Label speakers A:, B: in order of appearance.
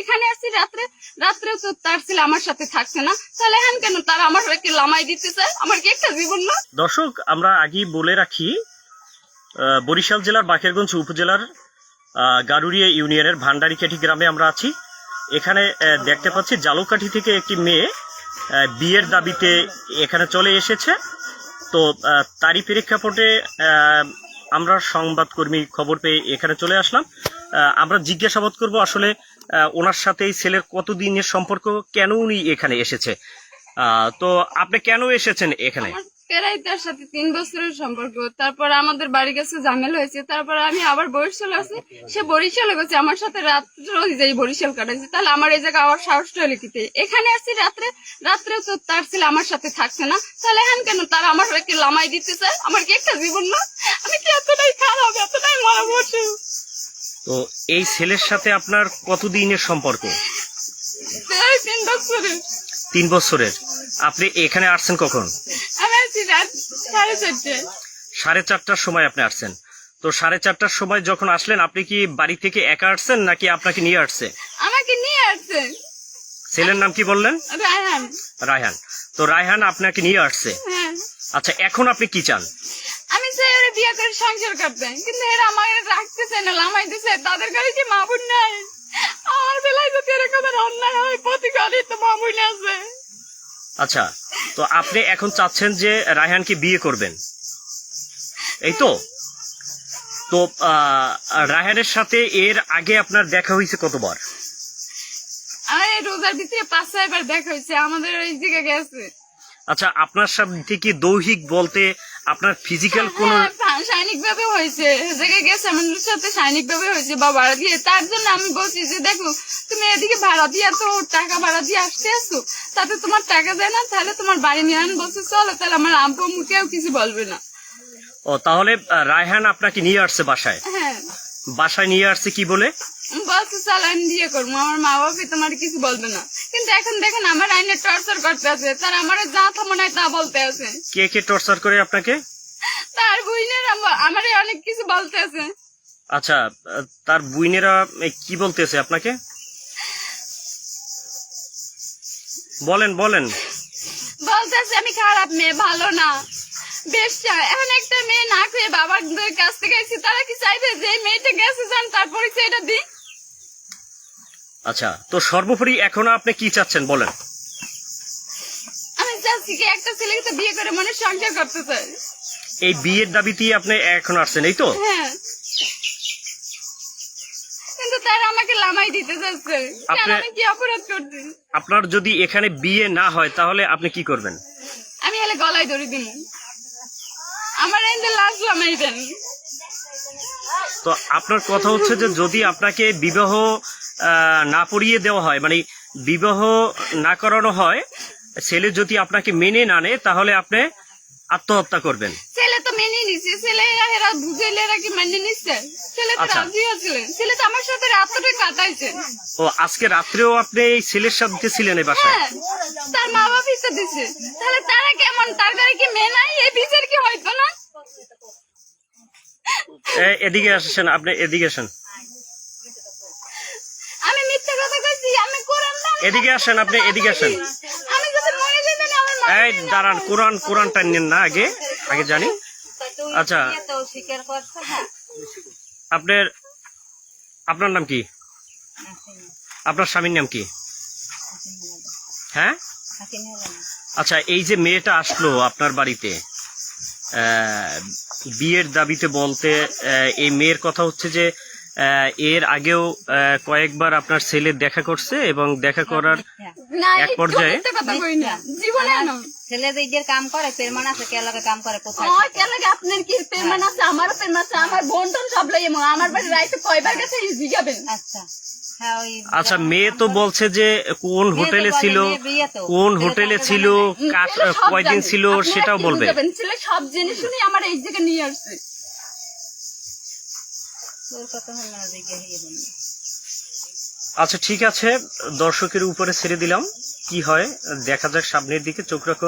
A: এখানে আসছি রাত্রে, রাত্রেও তো তার ছেলে আমার সাথে থাকছে না। তাহলে এখন কেন তারা আমার কি লামাই দিতে চায় আমার কি একটা জীবন না?
B: দর্শক, আমরা আগেই বলে রাখি বরিশাল জেলার বাকেরগঞ্জ উপজেলার গারুরিয়া ইউনিয়নের ভান্ডারিকাঠি গ্রামে আমরা আছি। এখানে দেখতে পাচ্ছি জালুকাঠি থেকে একটি মেয়ে বিয়ের দাবিতে এখানে চলে এসেছে। তো তারই প্রেক্ষাপটে আমরা সংবাদকর্মী খবর পেয়ে এখানে চলে আসলাম। আমরা জিজ্ঞাসাবাদ করব আসলে ওনার সাথে এই ছেলের কতদিনের সম্পর্ক, কেন উনি এখানে এসেছে? তো আপনি কেন এসেছেন এখানে?
A: প্রায় তার সাথে তিন বছরের সম্পর্ক। তারপর আমাদের বাড়ি কাছে ঝামেলা হয়েছে। তারপর আমি আবার বরিশাল আছি। সে বরিশালে গেছে। আমার সাথে রাত্রে যাই বরিশাল কাটাইছে। তাহলে আমার এই জায়গায় আবার সাহস হলে কিতে? এখানে আসছি রাত্রে। রাত্রেও তো তার ছেলে আমার সাথে থাকছে না। তাহলে এখন কেন তারা আমার কি লামাই দিতে চায়? আমার কি একটা জীবন না? আমি কি এতটাই খারাপ এতটাই মারা বসে
B: তো এই ছেলের সাথে আপনার কতদিনের সম্পর্ক?
A: তিন বছরের।
B: তিন বছরের। আপনি এখানে আসছেন কখন?
A: রাত সাড়ে চারটে।
B: সাড়ে চারটার সময় আপনি আসছেন। তো সাড়ে চারটার সময় যখন আসলেন আপনি কি বাড়ি থেকে একা আসছেন নাকি আপনাকে নিয়ে আসছে?
A: আমাকে নিয়ে আসছে।
B: ছেলের নাম কি বললেন?
A: রায়হান।
B: রায়হান। তো রায়হান আপনাকে নিয়ে আসছে।
A: হ্যাঁ।
B: আচ্ছা এখন আপনি কি চান?
A: আমি চাই ওরা বিয়ে করে সংসার করতে। কিন্তু এরা আমার রাখতে চায় না লামাইতে চায় তাদের কাছে কি মা বোন নাই? আমার বেলায় যদি এরকম অন্যায় হয় প্রতি ঘরে তো মা বোন আছে।
B: আচ্ছা তো আপনি এখন চাচ্ছেন যে রায়হানকে বিয়ে করবেন। এই তো? তো আহ, রায়হানের সাথে এর আগে আপনার দেখা হয়েছে কতবার?
A: রোজার ভিতরে পাঁচ ছয়বার দেখা হয়েছে। আমাদের ওই দিকে গেছে।
B: আচ্ছা আপনার সাথে কি দৈহিক বলতে আপনার ফিজিক্যাল কোনো
A: সাইনিক ভাবে হয়েছে। জায়গায় গেছে আমাদের সাথে সাইনিক ভাবে হয়েছে বা ভাড়া দিয়ে। তার জন্য আমি বলছি যে দেখো তুমি এদিকে ভাড়া দিয়ে তো টাকা ভাড়া দিয়ে আসতে আসো তাতে তোমার টাকা দেয় না তাহলে তোমার বাড়ি নিয়ে আন। বলছে চলো তাহলে আমার আব্বু মুখেও কিছু বলবে না।
B: ও তাহলে রায়হান আপনাকে নিয়ে আসছে বাসায়?
A: হ্যাঁ।
B: বাসায় নিয়ে আসছে কি বলে?
A: বলছে চল আমি বিয়ে করব। আমার মা বাবা তোমার কিছু বলবে না। কিন্তু এখন দেখেন আমার আইনে টর্চার করতে আছে। তার আমার যা মনে হয় তা বলতে আছে।
B: কে কে টর্চার করে আপনাকে?
A: তার বুঝলেন আমার অনেক কিছু বলতে আছে।
B: আচ্ছা তার বুইনেরা কি বলতেছে আপনাকে? বলেন বলেন।
A: বলতেছে আমি খারাপ মেয়ে ভালো না। বেশ এখন একটা মেয়ে না খেয়ে বাবার কাছ থেকে এসেছি তারা কি চাইবে? যে মেয়েটা গেছে যান তার পরিচয়টা দিই
B: আচ্ছা তো সর্বোপরি এখন আপনি কি চাচ্ছেন বলেন।
A: আমি চাচ্ছি কি একটা ছেলেকে তো বিয়ে করে মনে সংসার করতে চাই।
B: এই বিয়ের দাবিতেই আপনি এখন আসছেন এই তো?
A: হ্যাঁ। কিন্তু তারা আমাকে লামাই দিতে চাচ্ছে।
B: আপনি-
A: আমি কি অপরাধ করছি
B: আপনার যদি এখানে বিয়ে না হয় তাহলে আপনি কি করবেন?
A: আমি গলায় ধরে দিব আমার লাশ লামাই দেন।
B: তো আপনার কথা হচ্ছে যে যদি আপনাকে বিবাহ না পড়িয়ে দেওয়া হয় মানে বিবাহ না করানো হয় ছেলে যদি আপনাকে মেনে না নেয় তাহলে আপনি আত্মহত্যা করবেন।
A: ছেলে তো মেনে নিছে ছেলে এরা বুঝেলে এরা কি মেনে নিচ্ছে ছেলে তো
B: আচ্ছা।
A: রাজি আছিলেন ছেলে তো আমার সাথে রাত্রে কাটাইছে।
B: ও আজকে রাত্রেও আপনি এই ছেলের সাথে ছিলেন এই বাসায়?
A: হ্যাঁ তার মা বাবা তো দিছে। তাহলে তারা কেমন তার গাড়ি কি মেয়ে নাই? এই বিচার কি
B: এদিকে আসেন আপনি এদিকে আসেন।
A: আমি মিথ্যা কথা কইছি আমি কোরআন না
B: এদিকে আসেন আপনি এদিকে আসেন।
A: আমি যদি মরে যাই তাহলে আমার মা
B: এই দাঁড়ান কোরআন কোরআনটা নেন না আগে আগে জানি। আচ্ছা। আপনার আপনার নাম কি? আপনার স্বামীর নাম কি? হ্যাঁ? আচ্ছা এই যে মেয়েটা আসলো আপনার বাড়িতে বিয়ের দাবিতে বলতে আহ, এই মেয়ের কথা হচ্ছে যে আহ, এর আগেও আহ, কয়েকবার আপনার ছেলে দেখা করছে এবং দেখা করার এক পর্যায়ে-
C: ছেলে যে কাম করে পেরমান আছে কে লগে কাম করে কোথায়
A: ওই কে লাগে আপনার কি পেমেন্ট আছে? আমারও পেমেন্ট আছে আমার বোন টোন সব লাগে আমার বাড়ি রাইতে কয়বার গেছে জিগাবেন।
C: আচ্ছা। হ্যাঁ
B: আচ্ছা মেয়ে তো বলছে যে কোন হোটেলে ছিল কোন হোটেলে ছিল কয়দিন ছিল সেটাও বলবে।
A: ছেলে সব জেনে শুনে আমার এই জায়গায় নিয়ে আসছে।
B: আচ্ছা ঠিক আছে দর্শকের উপরে ছেড়ে দিলাম। কি হয় দেখা যাক সামনের দিকে চোখ রাখুন।